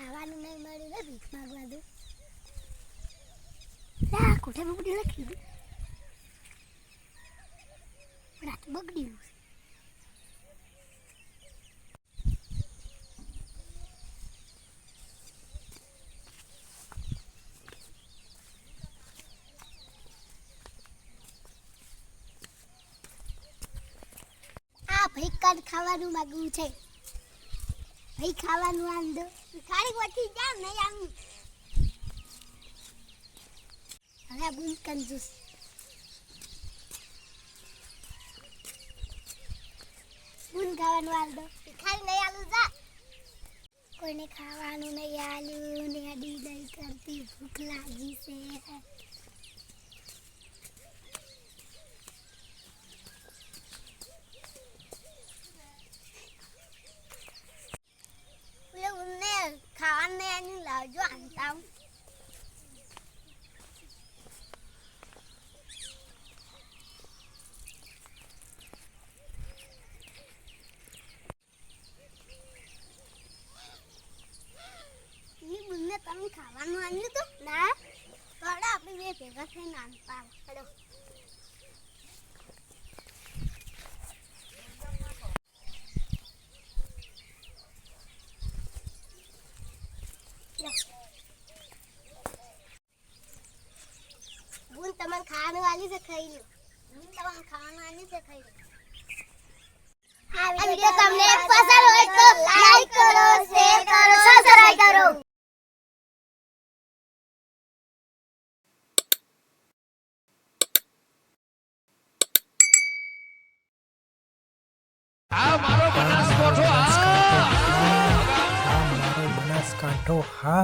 ખાવાનું નહીં મળ્યું ને ભીખ માંગવા દો. લા, કોઠે બગડી લખી દઉં પણ આ બગડ્યું આ ભાઈ ખાવાનું માગવું છે. ભાઈ ખાવાનું આમ દો. ખાલી પછી જાવ નહીં આમ હવે આ કંજુસ બુન ખાવાનું આલ દો. ખાલી નહીં આલું, જા. કોઈને ખાવાનું નહીં આલ્યું ને અડી દઈ કરતી ભૂખ લાગી છે. લાવજો આંતા તમે ખાવાનું આન્યું તો ના આપણે બે ભેગા થઈને આનતા બુન તમારે ખાવાનું આલી છે ખાઈ લો બુન તમારે ખાવાનું આલી છે ખાઈ લો આ વિડિયો તમને પસંદ હોય how hard